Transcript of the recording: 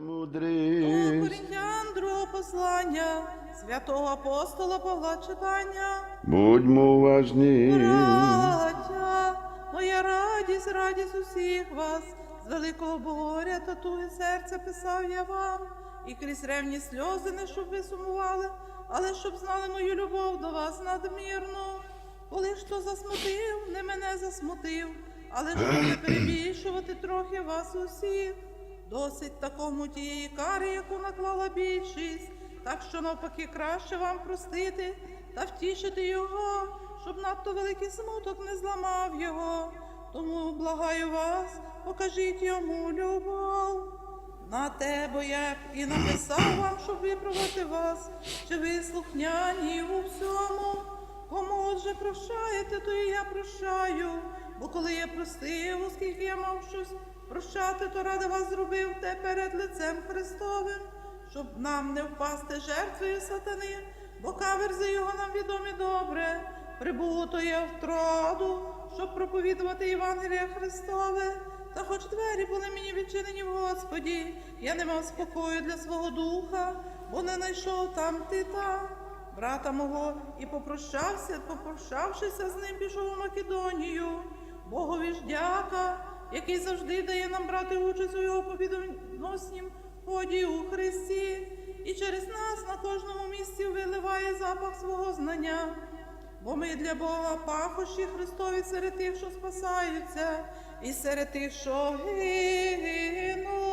Мудрий. Корінтян другого послання, святого апостола Павла читання. Будьмо уважні. Браття, моя радість, радість усіх вас, з великого горя та туги серця писав я вам, і крізь ревні сльози, не щоб ви сумували, але щоб знали мою любов до вас надмірну. Коли ж то засмутив, не мене засмутив, але щоб не перебільшувати трохи вас усіх. Досить такому тієї кари, яку наклала більшість, так що навпаки краще вам простити та втішити його, щоб надто великий смуток не зламав його. Тому благаю вас, покажіть йому любов. На те, бо я і написав вам, щоб випробувати вас, чи ви слухняні у всьому. Кому отже прощаєте, то і я прощаю. Бо коли я простив, оскільки я мав щось прощати, то ради вас зробив те перед лицем Христовим, щоб нам не впасти жертвою сатани, бо каверзи його нам відомі добре. Прибуто я в щоб проповідувати Євангелія Христове. Та хоч двері були мені відчинені в Господі, я не мав спокою для свого духа, бо не знайшов там Тита, брата мого, і попрощався, попрощавшися з ним, пішов у Македонію. Богові ж дяка, який завжди дає нам брати участь у його побідоноснім ході у Христі, і через нас на кожному місці виливає запах свого знання. Бо ми для Бога пахощі Христові серед тих, що спасаються, і серед тих, що гинуть.